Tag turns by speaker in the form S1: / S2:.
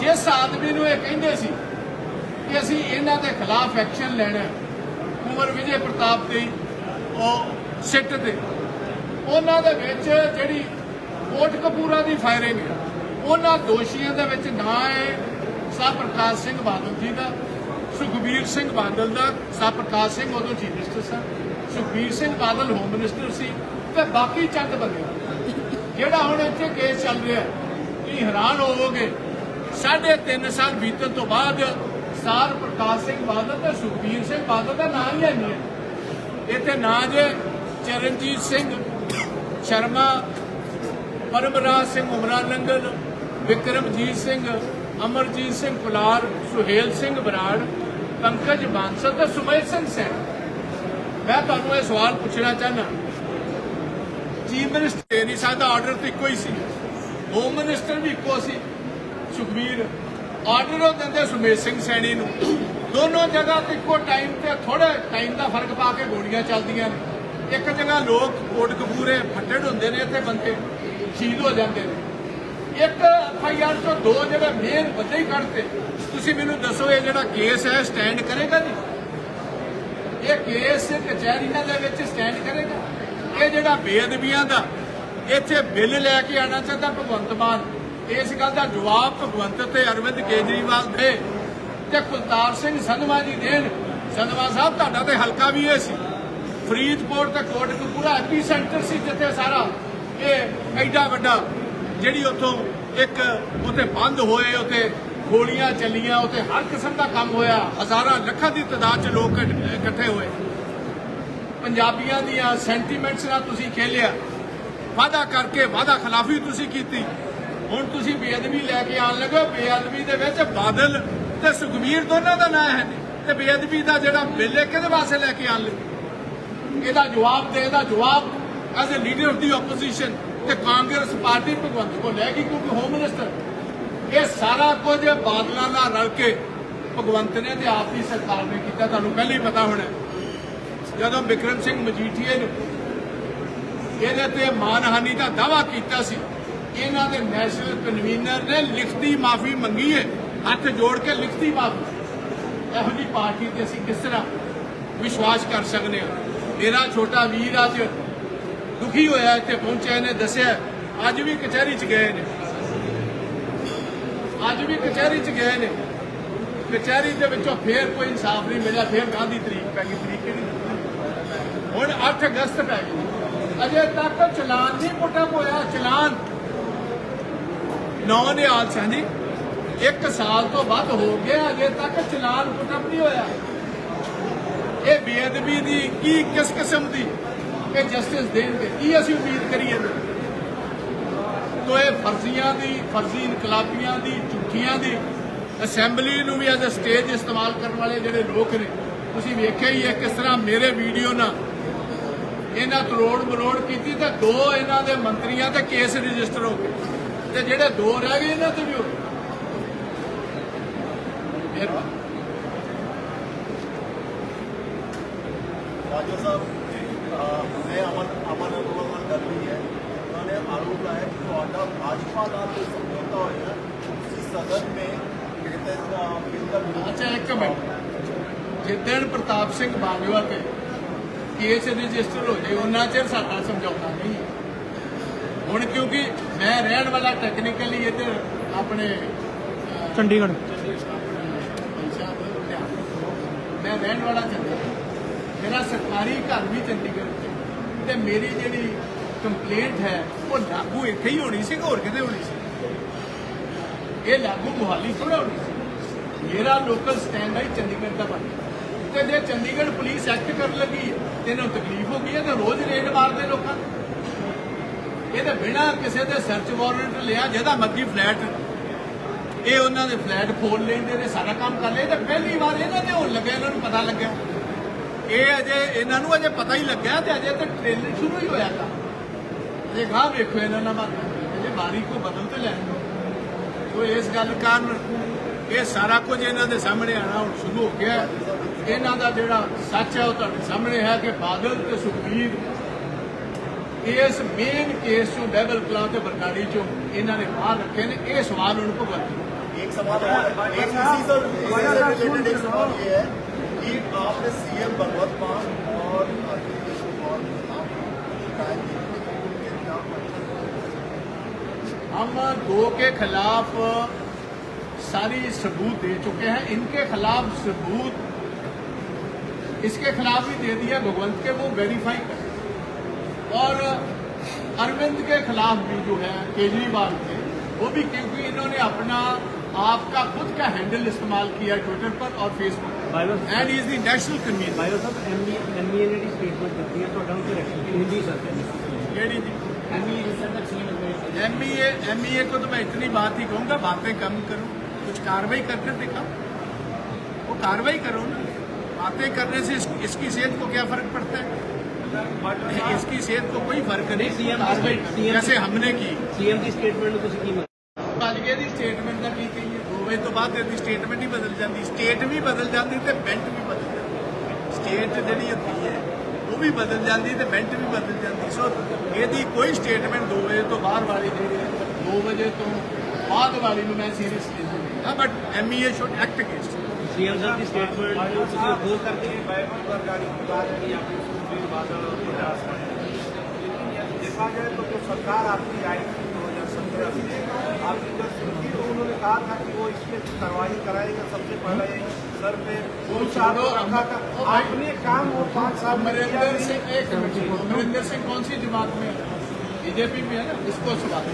S1: ਜਿਸ ਆਦਮੀ ਨੂੰ ਇਹ ਕਹਿੰਦੇ ਸੀ ਕਿ ਅਸੀਂ ਇਹਨਾਂ ਦੇ ਖਿਲਾਫ ਐਕਸ਼ਨ ਲੈਣਾ ਹੈ, ਵਿਜੇ ਪ੍ਰਤਾਪ ਦੀ ਉਹ ਸਿੱਟ ਤੇ। ਉਹਨਾਂ ਦੇ ਵਿੱਚ ਜਿਹੜੀ ਕੋਟ ਕੋਟਕਪੂਰਾ ਦੀ ਫਾਇਰਿੰਗ ਉਹਨਾਂ ਦੋਸ਼ੀਆਂ ਦੇ ਵਿੱਚ ਨਾਂ ਹੈ ਸਾਹ ਪ੍ਰਕਾਸ਼ ਸਿੰਘ ਬਾਦਲ ਜੀ ਦਾ ਸੁਖਬੀਰ ਸਿੰਘ ਬਾਦਲ ਦਾ ਸਾਹ ਪ੍ਰਕਾਸ਼ ਸਿੰਘ ਉਦੋਂ ਚੀਫ ਮਿਨਿਸਟਰ ਸਨ। ਸੁਖਬੀਰ ਸਿੰਘ ਬਾਦਲ ਹੋਮ ਮਿਨਿਸਟਰ ਸੀ ਤੇ ਬਾਕੀ ਚੰਦ ਬੰਦੇ ਜਿਹੜਾ ਹੁਣ ਇੱਥੇ ਕੇਸ ਚੱਲ ਰਿਹਾ ਤੁਸੀਂ ਹੈਰਾਨ ਹੋਵੋਗੇ ਸਾਢੇ ਤਿੰਨ ਸਾਲ ਬੀਤਣ ਤੋਂ ਬਾਅਦ ਸਾਰ ਪ੍ਰਕਾਸ਼ ਸਿੰਘ ਬਾਦਲ ਤੇ ਸੁਖਬੀਰ ਸਿੰਘ ਬਾਦਲ ਦਾ ਨਾਮ ਹੀ ਹੈ ਨਹੀਂ ਹੈ। ਇੱਥੇ ਨਾਂ ਜੇ ਚਰਨਜੀਤ ਸਿੰਘ, ਸ਼ਰਮਾ, ਪਰਮਰਾਜ ਸਿੰਘ ਉਮਰਾ ਲੰਗਲ ਵਿਕਰਮਜੀਤ ਸਿੰਘ, ਅਮਰਜੀਤ ਸਿੰਘ ਕੁਲਾਰ ਸੁਹੇਲ ਸਿੰਘ ਬਰਾੜ, ਪੰਕਜ ਬਾਂਸਲ ਤੇ ਸੁਮੇਸ਼ ਸਿੰਘ ਸੈਨ ਮੈਂ ਤੁਹਾਨੂੰ ਇਹ ਸਵਾਲ ਪੁੱਛਣਾ ਚਾਹਨਾ ਚੀਫ ਮਿਨਿਸਟਰ ਦੇ ਨਹੀਂ ਸਕਦਾ, ਆਰਡਰ ਤਾਂ ਇੱਕੋ ਹੀ ਸੀ। ਹੋਮ ਮਿਨਿਸਟਰ ਵੀ ਇੱਕੋ ਸੀ। ਸੁਖਬੀਰ ਆਰਡਰ ਉਹ ਦਿੰਦੇ ਸੁਮੇਸ਼ ਸਿੰਘ ਸੈਣੀ ਨੂੰ। ਦੋਨੋਂ ਜਗ੍ਹਾ ਤੇ ਇੱਕੋ ਟਾਈਮ ਤੇ ਥੋੜੇ ਟਾਈਮ ਦਾ ਫ਼ਰਕ ਪਾ ਕੇ ਗੋਲੀਆਂ ਚੱਲਦੀਆਂ ਨੇ। ਇੱਕ ਜਗ੍ਹਾ ਲੋਕ ਕੋਟਕਪੂਰੇ ਫੱਟੜ ਹੁੰਦੇ ਨੇ ਇੱਥੇ ਬੰਦੇ, ਸ਼ਹੀਦ ਹੋ ਜਾਂਦੇ ਨੇ। ਇੱਕ ਐਫਆਈਆਰ ਤੋਂ ਦੋ ਜਿਹੜੇ ਮੇਨ ਬੰਦੇ ਹੀ ਕੱਢਤੇ। ਤੁਸੀਂ ਮੈਨੂੰ ਦੱਸੋ ਇਹ ਜਿਹੜਾ ਕੇਸ ਹੈ ਸਟੈਂਡ ਕਰੇਗਾ ਜੀ? ਇਹ ਕੇਸ ਕਚਹਿਰੀਆਂ ਦੇ ਵਿੱਚ ਸਟੈਂਡ ਕਰੇਗਾ। ਇਹ ਜਿਹੜਾ ਬੇਅਦਬੀਆਂ ਦਾ, ਇੱਥੇ ਬਿੱਲ ਲੈ ਕੇ ਆਣਾ ਚਾਹੁੰਦਾ ਭਗਵੰਤ ਮਾਨ। ਇਸ ਗੱਲ ਦਾ ਜਵਾਬ ਭਗਵੰਤ ਤੇ ਅਰਵਿੰਦ ਕੇਜਰੀਵਾਲ ਦੇ ਤੇ ਕੁਲਤਾਰ ਸਿੰਘ ਸੰਧਵਾ ਜੀ ਦੇਣ ਸੰਧਵਾ ਸਾਹਿਬ, ਤੁਹਾਡਾ ਤੇ ਹਲਕਾ ਵੀ ਇਹ ਸੀ। ਫਰੀਦਕੋਟ ਤੇ ਕੋਟਕਪੂਰਾ ਐਪੀ ਸੈਂਟਰ ਸੀ ਜਿੱਥੇ ਸਾਰਾ ਇਹ ਐਡਾ ਵੱਡਾ ਜਿਹੜੀ ਉੱਥੋਂ ਇੱਕ ਉੱਥੇ ਬੰਦ ਹੋਏ, ਉੱਥੇ ਗੋਲੀਆਂ ਚੱਲੀਆਂ, ਉੱਥੇ ਹਰ ਕਿਸਮ ਦਾ ਕੰਮ ਹੋਇਆ। ਹਜ਼ਾਰਾਂ ਲੱਖਾਂ ਦੀ ਤਾਦਾਦ 'ਚ ਲੋਕ ਇਕੱਠੇ ਹੋਏ। ਪੰਜਾਬੀਆਂ ਦੀਆਂ ਸੈਂਟੀਮੈਂਟਸ ਨਾਲ ਤੁਸੀਂ ਖੇਲਿਆ। ਵਾਅਦਾ ਕਰਕੇ ਵਾਅਦਾ ਖਿਲਾਫੀ ਤੁਸੀਂ ਕੀਤੀ। ਹੁਣ ਤੁਸੀਂ ਬੇਅਦਬੀ ਲੈ ਕੇ ਆਣ ਲੱਗੇ ਹੋ। ਬੇਅਦਬੀ ਦੇ ਵਿੱਚ ਬਾਦਲ ਤੇ ਸੁਖਬੀਰ ਦੋਨਾਂ ਦਾ ਨਾਂ ਹੈ ਤੇ ਬੇਅਦਬੀ ਦਾ ਜਿਹੜਾ ਬਿੱਲ ਹੈ, ਕਿਹਦੇ ਵਾਸਤੇ ਲੈ ਕੇ ਆਣ ਲੱਗੇ? ਇਹਦਾ ਜਵਾਬ ਦੇ ਇਹਦਾ ਜਵਾਬ as a leader of the opposition ਤੇ ਕਾਂਗਰਸ ਪਾਰਟੀ ਭਗਵੰਤ ਕੋ ਲੈ ਗਈ ਕਿਉਂਕਿ ਹੋਮ ਮਿਨਿਸਟਰ ਇਹ ਸਾਰਾ ਕੁਝ ਬਾਦਲਾਂ ਨਾਲ ਰਲ ਕੇ ਭਗਵੰਤ ਨੇ ਤੇ ਆਪ ਦੀ ਸਰਕਾਰ ਨੇ ਕੀਤਾ, ਤੁਹਾਨੂੰ ਪਹਿਲਾਂ ਹੀ ਪਤਾ ਹੋਣਾ ਜਦੋਂ ਬਿਕਰਮ ਸਿੰਘ ਮਜੀਠੀਏ ਨੂੰ ਇਹਦੇ ਤੇ ਮਾਨਹਾਨੀ ਦਾ ਦਾਵਾ ਕੀਤਾ ਸੀ ਇਹਨਾਂ ਦੇ ਨੈਸ਼ਨਲ ਕਨਵੀਨਰ ਨੇ ਲਿਖਤੀ ਮਾਫੀ ਮੰਗੀ ਹੈ ਹੱਥ ਜੋੜ ਕੇ ਲਿਖਤੀ ਮਾਫੀ। ਇਹੋ ਜਿਹੀ ਪਾਰਟੀ ਤੇ ਅਸੀਂ ਕਿਸ ਤਰ੍ਹਾਂ ਵਿਸ਼ਵਾਸ ਕਰ ਸਕਦੇ ਹਾਂ? ਮੇਰਾ ਛੋਟਾ ਵੀਰ ਅੱਜ ਦੁਖੀ ਹੋਇਆ ਇੱਥੇ ਪਹੁੰਚਿਆ, ਇਹਨੇ ਦੱਸਿਆ, ਅੱਜ ਵੀ ਕਚਹਿਰੀ 'ਚ ਗਏ ਨੇ। ਅੱਜ ਵੀ ਕਚਹਿਰੀ 'ਚ ਗਏ ਨੇ। ਕਚਹਿਰੀ ਦੇ ਵਿੱਚੋਂ ਫੇਰ ਕੋਈ ਇਨਸਾਫ ਨਹੀਂ ਮਿਲਿਆ, ਫੇਰ ਗਾਂਧੀ ਤਰੀਕ ਪੈ ਗਈ, ਤਰੀਕ ਕਿਹੜੀ? ਹੁਣ 8 ਅਗਸਤ ਪੈ ਗਈ। ਅਜੇ ਤੱਕ ਚਲਾਨ ਨਹੀਂ ਪੁੱਟਾ ਹੋਇਆ, ਚਲਾਨ ਨੌ ਨਿਹਾਲ ਸਿੰਘ ਜੀ। ਇੱਕ ਸਾਲ ਤੋਂ ਵੱਧ ਹੋ ਗਿਆ, ਅਜੇ ਤੱਕ ਚਲਾਨ ਪੁੱਟਪ ਨਹੀਂ ਹੋਇਆ। ਇਹ ਬੇਅਦਬੀ ਦੀ ਕੀ ਕਿਸ ਕਿਸਮ ਦੀ ਇਹ ਜਸਟਿਸ ਦੇਣਗੇ? ਕੀ ਅਸੀਂ ਉਮੀਦ ਕਰੀਏ? ਤੋ ਇਹ ਫਰਜ਼ੀਆਂ ਦੀ, ਫਰਜ਼ੀ ਇਨਕਲਾਬੀਆਂ ਦੀ, ਝੂਠੀਆਂ ਦੀ ਅਸੈਂਬਲੀ ਨੂੰ ਵੀ ਐਜ਼ ਅ ਸਟੇਜ ਇਸਤੇਮਾਲ ਕਰਨ ਵਾਲੇ ਜਿਹੜੇ ਲੋਕ ਨੇ, ਤੁਸੀਂ ਵੇਖਿਆ ਹੀ ਹੈ ਕਿਸ ਤਰ੍ਹਾਂ ਮੇਰੇ ਵੀਡੀਓ ਨਾਲ ਇਹਨਾਂ ਤਰੋੜ ਮਰੋੜ ਕੀਤੀ ਤੇ ਦੋ ਇਹਨਾਂ ਦੇ ਮੰਤਰੀਆਂ ਤੇ ਕੇਸ ਰਜਿਸਟਰ ਹੋ ਗਏ। ਤੇ ਜਿਹੜੇ ਦੋ ਰਹਿ ਗਏ ਇਹਨਾਂ ਤੇ ਵੀ
S2: ਨੇ ਆਰੋਪ ਲਾਇਆ ਕਿ ਤੁਹਾਡਾ ਭਾਜਪਾ ਨਾਲ ਕੋਈ ਸਮਝੌਤਾ ਹੋਇਆ। ਸਦਨ ਮੇ
S1: ਅੱਛਾ ਇੱਕ ਮਿੰਟ। ਜਿੱਦਣ ਪ੍ਰਤਾਪ ਸਿੰਘ ਬਾਜਵਾ ਤੇ ਕੇਸ ਰਜਿਸਟਰ ਹੋ ਜੇ ਉਹਨਾਂ ਚਿਰ ਸਾਡਾ ਸਮਝੌਤਾ ਨਹੀਂ ਹੈ। ਹੁਣ ਕਿਉਂਕਿ ਮੈਂ ਰਹਿਣ ਵਾਲਾ ਟੈਕਨੀਕਲੀ ਇੱਧਰ ਆਪਣੇ
S3: ਚੰਡੀਗੜ੍ਹ।
S1: ਮੈਂ ਰਹਿਣ ਵਾਲਾ ਚੰਡੀਗੜ੍ਹ। ਮੇਰਾ ਸਰਕਾਰੀ ਘਰ ਵੀ ਚੰਡੀਗੜ੍ਹ। ਤੇ ਮੇਰੀ ਜਿਹੜੀ ਕੰਪਲੇਂਟ ਹੈ ਉਹ ਲਾਗੂ ਇੱਥੇ ਹੀ ਹੋਣੀ ਸੀ ਹੋਰ ਕਿਤੇ ਹੋਣੀ ਸੀ? ਇਹ ਲਾਗੂ ਮੁਹਾਲੀ ਥੋੜਾ ਹੋਣੀ ਸੀ। ਮੇਰਾ ਲੋਕਲ ਸਟੈਂਡ ਹੈ ਚੰਡੀਗੜ੍ਹ ਦਾ ਬਣ ਤੇ ਜੇ ਚੰਡੀਗੜ੍ਹ ਪੁਲਿਸ ਐਕਟ ਕਰਨ ਲੱਗੀ ਤੇ ਇਹਨਾਂ ਤਕਲੀਫ ਹੋ ਗਈ ਹੈ ਤੇ ਰੋਜ਼ ਰੇਡ ਮਾਰਦੇ ਲੋਕਾਂ। ਨੂੰ। ਇਹ ਬਿਨਾਂ ਕਿਸੇ ਦੇ ਸਰਚ ਵਾਰੰਟ ਲਿਆ, ਜਿਹਦਾ ਮਰਜ਼ੀ ਫਲੈਟ ਇਹ ਉਹਨਾਂ ਦੇ ਫਲੈਟ ਖੋਲ ਲੈਂਦੇ ਨੇ, ਸਾਰਾ ਕੰਮ ਕਰ ਲਿਆ ਤੇ ਪਹਿਲੀ ਵਾਰ ਇਹਨਾਂ ਦੇ ਹੋਣ ਲੱਗਿਆ, ਇਹਨਾਂ ਨੂੰ ਪਤਾ ਲੱਗਿਆ। ਇਹ ਅਜੇ, ਇਹਨਾਂ ਨੂੰ ਅਜੇ ਪਤਾ ਹੀ ਲੱਗਿਆ ਤੇ ਅਜੇ ਤਾਂ ਟ੍ਰੇਲਰ ਸ਼ੁਰੂ ਹੀ ਹੋਇਆ ਤਾਂ। ਅਜੇ ਗਾਹ ਵੇਖੋ ਇਹਨਾਂ ਨਾਲ ਬਾਤ ਅਜੇ ਬਾਰੀ ਕੋ ਬਦਲ ਤੇ ਲੈਣ ਸੋ ਇਸ ਗੱਲ ਕਾਰਨ ਇਹ ਸਾਰਾ ਕੁਝ ਇਹਨਾਂ ਦੇ ਸਾਹਮਣੇ ਆਣਾ ਹੁਣ ਸ਼ੁਰੂ ਹੋ ਗਿਆ। ਇਹਨਾਂ ਦਾ ਜਿਹੜਾ ਸੱਚ ਹੈ ਉਹ ਤੁਹਾਡੇ ਸਾਹਮਣੇ ਹੈ ਕਿ ਬਾਦਲ ਤੇ ਸੁਖਬੀਰ ਇਸ ਮੇਨ ਕੇਸ ਚੋਂ ਬੈਬਲ ਕਲਾ ਤੇ ਬਰਨਾੜੀ ਚੋਂ ਇਹਨਾਂ ਨੇ ਬਾਹਰ ਰੱਖੇ ਨੇ ਇਹ ਸਵਾਲ ਹੁਣ ਭਗਵੰਤ
S2: एक सवाल और एक इसी से इसी से रिलेटेड एक सवाल ये है कि आपने सीएम भगवत मान और अखिलेश कुमार आप शिकायत की थी कि उनके खिलाफ
S1: हम दो के खिलाफ सारी सबूत दे चुके हैं इनके खिलाफ सबूत इसके खिलाफ भी दे दिया भगवंत के वो वेरीफाई करें और अरविंद के खिलाफ भी जो है केजरीवाल के वो भी क्योंकि इन्होंने अपना आपका खुद का हैंडल इस्तेमाल किया ट्विटर पर और फेसबुक
S3: ਬਾਈਰੋ
S1: पर and is the national convener
S3: ਬਾਈਰੋ Sahib MB MBA ਨੇ ਜਿਹੜੀ ਸਟੇਟਮੈਂਟ ਦਿੱਤੀ ਹੈ ਤੁਹਾਡਾ ਉਸ ਰਿਐਕਸ਼ਨ ਕੀ Hindi sir
S1: KD ji
S3: MBA ਨੇ ਸਰ ਤਕਸੀਮ में
S1: एम एम को तो मैं इतनी बात ही कहूंगा बातें कम करो कुछ कार्रवाई करके दिखाओ वो कार्रवाई करो ना बातें करने से इस, इसकी सेहत को क्या फर्क पड़ता है इसकी सेहत को कोई फर्क नहीं
S3: CM
S1: कार्रवाई
S3: CM
S1: जैसे हमने की
S3: ਸੀਐਮ ਦੀ ਸਟੇਟਮੈਂਟ ਨੂੰ ਤੁਸੀਂ ਕੀ ਮੰਨਦੇ
S1: ਅੱਜ ਦੀ ਸਟੇਟਮੈਂਟ ਦਾ ਕੀ ਕਹੀਏ ਦੋ ਵਜੇ ਤੋਂ ਬਾਅਦ ਇਹਦੀ ਸਟੇਟਮੈਂਟ ਹੀ ਬਦਲ ਜਾਂਦੀ ਸਟੇਟ ਵੀ ਬਦਲ ਜਾਂਦੀ ਤੇ ਬੈਂਟ ਵੀ ਬਦਲ ਜਾਂਦੀ ਸਟੇਟ ਜਿਹੜੀ ਹੁੰਦੀ ਹੈ ਉਹ ਵੀ ਬਦਲ ਜਾਂਦੀ ਤੇ ਬੈਂਟ ਵੀ ਬਦਲ ਜਾਂਦੀ ਸੋ ਇਹਦੀ ਕੋਈ ਸਟੇਟਮੈਂਟ ਦੋ ਵਜੇ ਤੋਂ ਬਾਹਰ ਵਾਲੀ ਜਿਹੜੀ ਹੈ ਦੋ ਵਜੇ ਤੋਂ ਬਾਅਦ ਵਾਲੀ ਨੂੰ ਮੈਂ ਸੀਰੀਅਸਲੀ ਨਹੀਂ ਲੈਂਦਾ but MEA should act against
S3: CM ਸਾਹਿਬ ਦੀ ਸਟੇਟਮੈਂਟ ਨੂੰ ਤੁਸੀਂ ਅਪੋਜ਼ ਕਰਦੇ ਹੋ
S4: बाइबल पर गाड़ी की बात की आपने बादल और प्रयास यदि देखा जाए तो जो सरकार आपकी आई थी दो हज़ार सत्रह से आपकी जब सुनती तो उन्होंने कहा था कि वो इसमें कार्रवाई कराएगा सबसे पहले सर पे रखा था आपने काम वो पाँच साल में
S1: अमरिंदर सिंह अमरिंदर सिंह कौन सी जमात में बीजेपी में है ना? इसको सवाल